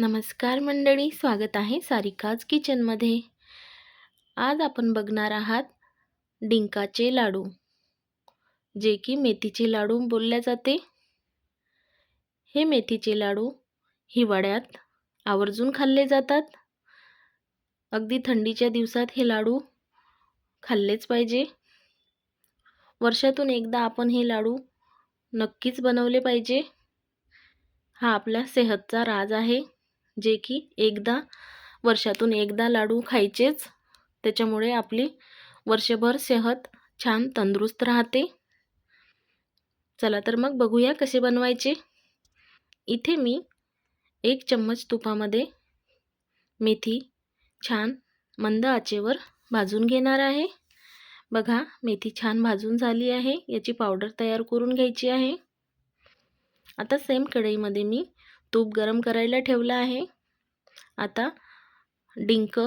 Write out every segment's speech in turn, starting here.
नमस्कार मंडळी स्वागत आहे सारिकाज किचनमध्ये. आज आपण बघणार आहात डिंकाचे लाडू जे की मेथीचे लाडू बोलल्या जाते. हे मेथीचे लाडू हिवाळ्यात आवर्जून खाल्ले जातात. अगदी थंडीच्या दिवसात हे लाडू खाल्लेच पाहिजे. वर्षातून एकदा आपण हे लाडू नक्कीच बनवले पाहिजे. हा आपल्या सेहतचा राज आहे. जे की एकदा वर्षातून एकदा लाडू खायचेच. त्याच्यामुळे आपली वर्षभर सेहत छान तंदुरुस्त राहते. चला तर मग बघूया कसे बनवायचे. इथे मी एक चम्मच तुपामध्ये मेथी छान मंद आचेवर भाजून घेणार आहे. बघा मेथी छान भाजून झाली आहे. याची पावडर तयार करून घ्यायची आहे. आता सेम कढईमध्ये मी तूप गरम करायला ठेवलं आहे. आता डिंक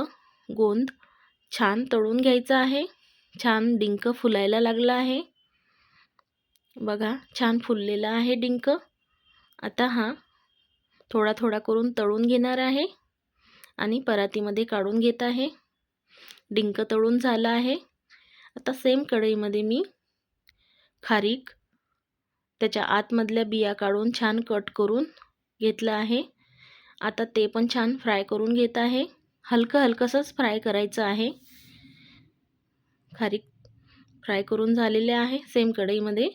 गोंद छान तळून घ्यायचं आहे. छान डिंक फुलायला लागला आहे. बघा छान फुललेला आहे डिंक. आता हा थोडा थोडा करून तळून घेणार आहे आणि परातीमध्ये काढून घेत आहे. डिंक तळून झाला आहे. आता सेम कढईमध्ये मी खारीक त्याच्या आतमधल्या बिया काढून छान कट करून घेतलं आहे. आता ते पण छान फ्राय करून घेत आहे. हलकं हलकंसंच फ्राय करायचं आहे. खारीक फ्राय करून झालेले आहे सेम कढईमध्ये.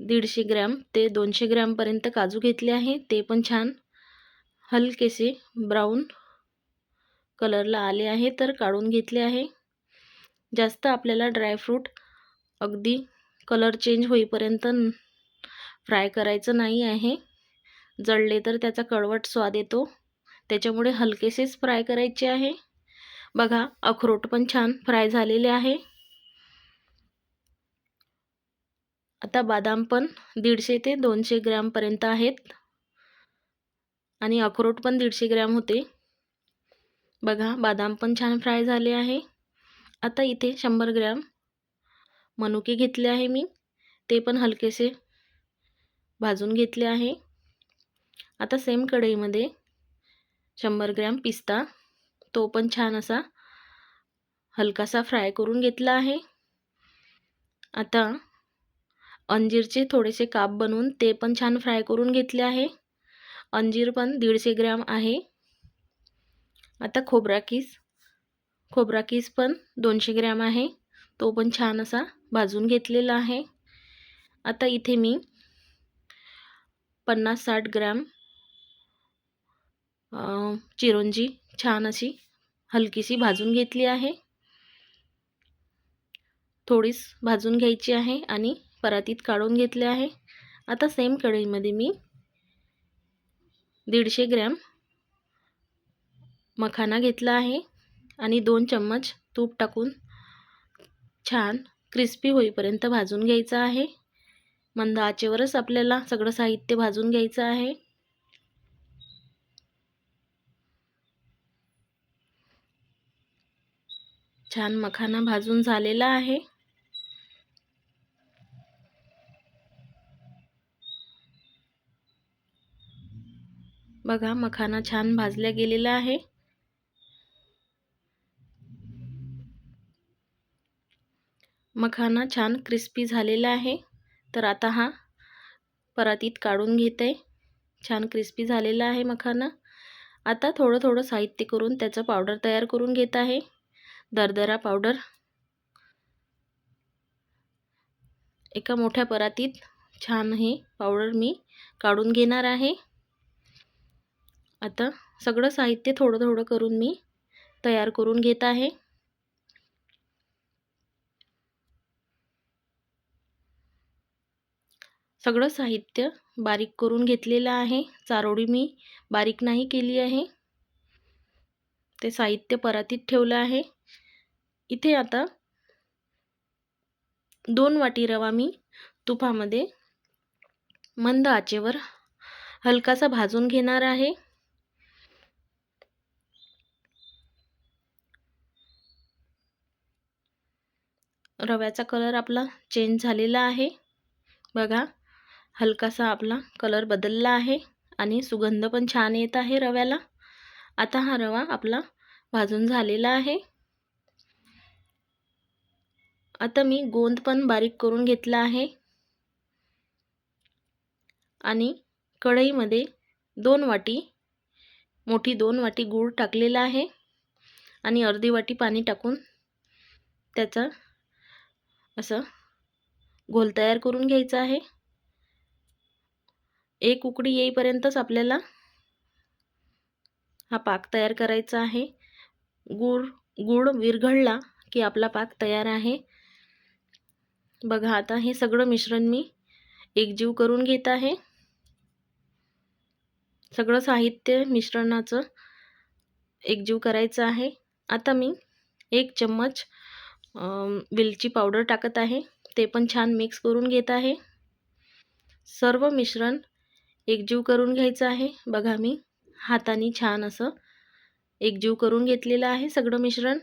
दीडशे ग्रॅम ते दोनशे ग्रॅमपर्यंत काजू घेतले आहे. ते पण छान हलकेसे ब्राऊन कलरला आले आहे तर काढून घेतले आहे. जास्त आपल्याला ड्रायफ्रूट अगदी कलर चेंज होईपर्यंत फ्राय करायचं नाही आहे. जळले तर त्याचा कळवट स्वाद येतो. त्याच्यामुळे हलकेसेच फ्राय करायचे आहे. बघा अखरोट पण छान फ्राय झालेले आहे. आता बादाम पण दीडशे ते दोनशे ग्रॅमपर्यंत आहेत. आणि अखरोट पण दीडशे ग्रॅम होते. बघा बादाम पण छान फ्राय झाले आहे. आता इथे शंभर ग्रॅम मनुके घेतले आहे मी. ते पण हलकेसे भाजून घेतले आहे. आता सेम कढईमध्ये शंभर ग्रॅम पिस्ता. तो पण छान असा हलकासा फ्राय करून घेतला आहे. आता अंजीरचे थोडेसे काप बनवून ते पण छान फ्राय करून घेतले आहे. अंजीर पण दीडशे ग्रॅम आहे. आता खोबरा किस. खोबरा किस पण दोनशे ग्रॅम आहे. तो पण छान असा भाजून घेतलेला आहे. आता इथे मी पन्नास साठ ग्रॅम चिरोंजी छान अशी हलकीशी भाजून घेतली आहे. थोडीच भाजून घ्यायची आहे आणि परातीत काढून घेतले आहे. आता सेम कढईमध्ये मी दीडशे ग्रॅम मखाना घेतला आहे आणि दोन चम्मच तूप टाकून छान क्रिस्पी होईपर्यंत भाजून घ्यायचं आहे. मंद आचेवरच आपल्याला सगळं साहित्य भाजून घ्यायचं आहे. छान मखाना भाजून झालेला आहे. बघा मखाना छान भाजल्या गेलेला आहे. मखाना छान क्रिस्पी झालेला आहे. तर आता हा परातीत काढून घेते. छान क्रिस्पी झालेला आहे मखाना. आता थोडं थोडं साहित्य करून त्याचं पावडर तयार करून घेत आहे. दरदरा पावडर. एका मोठ्या परातीत छान हे पावडर मी काढून घेणार आहे. आता सगळं साहित्य थोडं थोडं करून मी तयार करून घेत आहे. सगळं साहित्य बारीक करून घेतलेलं आहे. चारोळी मी बारीक नाही केली आहे. ते साहित्य परातीत ठेवलं आहे. इथे आता दोन वाटी रवा मी तुपामध्ये मंद आचेवर हलकासा भाजून घेणार आहे. रव्याचा कलर आपला चेंज झालेला आहे. बघा हलकासा आपला कलर बदलला आहे आणि सुगंध पण छान येत आहे रव्याला. आता हा रवा आपला भाजून झालेला आहे. आता मी गोंद पण बारीक करून घेतला आहे. आणि कढईमध्ये दोन वाटी मोठी दोन वाटी गूळ टाकलेला आहे. आणि अर्धी वाटी पाणी टाकून त्याचा असं घोल तयार करून घ्यायचा आहे. एक उकडी येईपर्यंतच आपल्याला हा पाक तयार करायचा आहे. गूळ गूळ विरघळला की आपला पाक तयार आहे. बघा आता हे सगळं मिश्रण मी एकजीव करून घेत आहे. सगळं साहित्य मिश्रणाचं एकजीव करायचं आहे. आता मी एक चम्मच वेलची पावडर टाकत आहे. ते पण छान मिक्स करून घेत आहे. सर्व मिश्रण एकजीव करून घ्यायचं आहे. बघा मी हाताने छान असं एकजीव करून घेतलेलं आहे सगळं मिश्रण.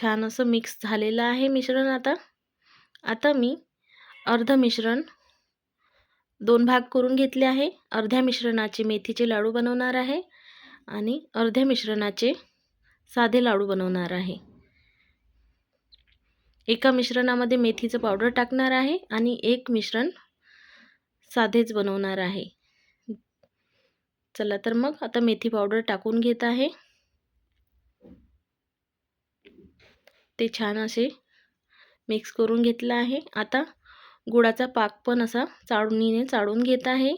छान असं मिक्स झालेलं आहे मिश्रण आता. आता मी अर्ध मिश्रण दोन भाग करून घेतले आहे. अर्ध्या मिश्रणाचे मेथीचे लाडू बनवणार आहे आणि अर्ध्या मिश्रणाचे साधे लाडू बनवणार आहे. एका मिश्रणामध्ये मेथीचं पावडर टाकणार आहे आणि एक मिश्रण साधेच बनवणार आहे. चला तर मग आता मेथी पावडर टाकून घेत आहे. ते छान असे मिक्स करून घेतलं आहे. आता गुळाचा पाक पण असा चाळणीने चाळून घेत आहे.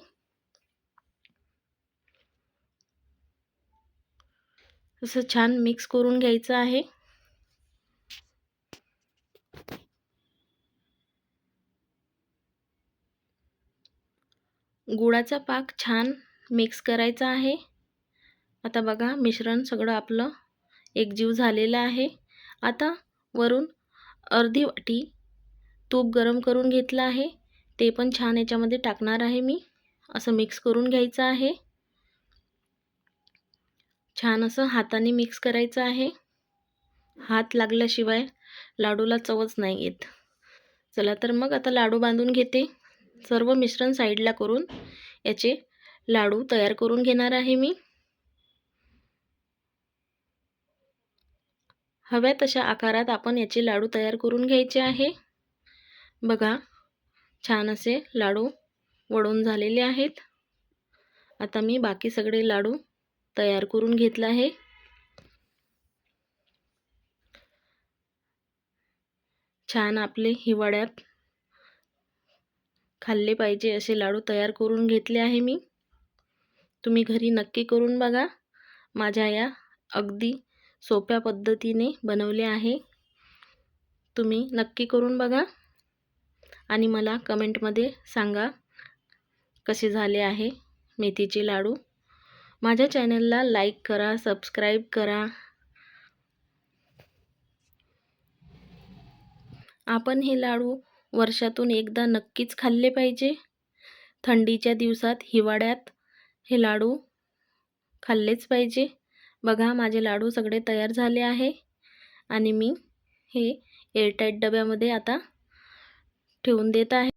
असं छान मिक्स करून घ्यायचं आहे. गुळाचा पाक छान मिक्स करायचा आहे. आता बघा मिश्रण सगळं आपलं एकजीव झालेलं आहे. आता वरून अर्धी वाटी तूप गरम करून घेतलं आहे. ते पण छान याच्यामध्ये टाकणार आहे मी. असं मिक्स करून घ्यायचं आहे. छान असं हाताने मिक्स करायचं आहे. हात लागल्याशिवाय लाडूला चवच नाही येत. चला तर मग आता लाडू बांधून घेते. सर्व मिश्रण साईडला करून याचे लाडू तयार करून घेणार आहे मी. हव्या तशा आकारात आपण याचे लाडू तयार करून घ्यायचे आहे. बघा छान असे लाडू वळून झालेले आहेत. आता मी बाकी सगळे लाडू तयार करून घेतला आहे. छान आपले हिवाळ्यात खाल्ले पाहिजे असे लाडू तयार करून घेतले आहे मी. तुम्ही घरी नक्की करून बघा. माझ्या या अगदी सोप्या पद्धतीने बनवले आहे. तुम्ही नक्की करून बघा आणि मला कमेंटमध्ये सांगा कसे झाले आहे मेथीचे लाडू. माझ्या चॅनलला लाईक करा सबस्क्राईब करा. आपण हे लाडू वर्षातून एकदा नक्कीच खाल्ले पाहिजे. थंडीच्या दिवसात हिवाळ्यात हे लाडू खाल्लेच पाहिजे. बघा माझे लाडू सगळे तयार झाले आहे. आणि मी हे एअरटाईट डब्यामध्ये आता ठेवून देत आहे.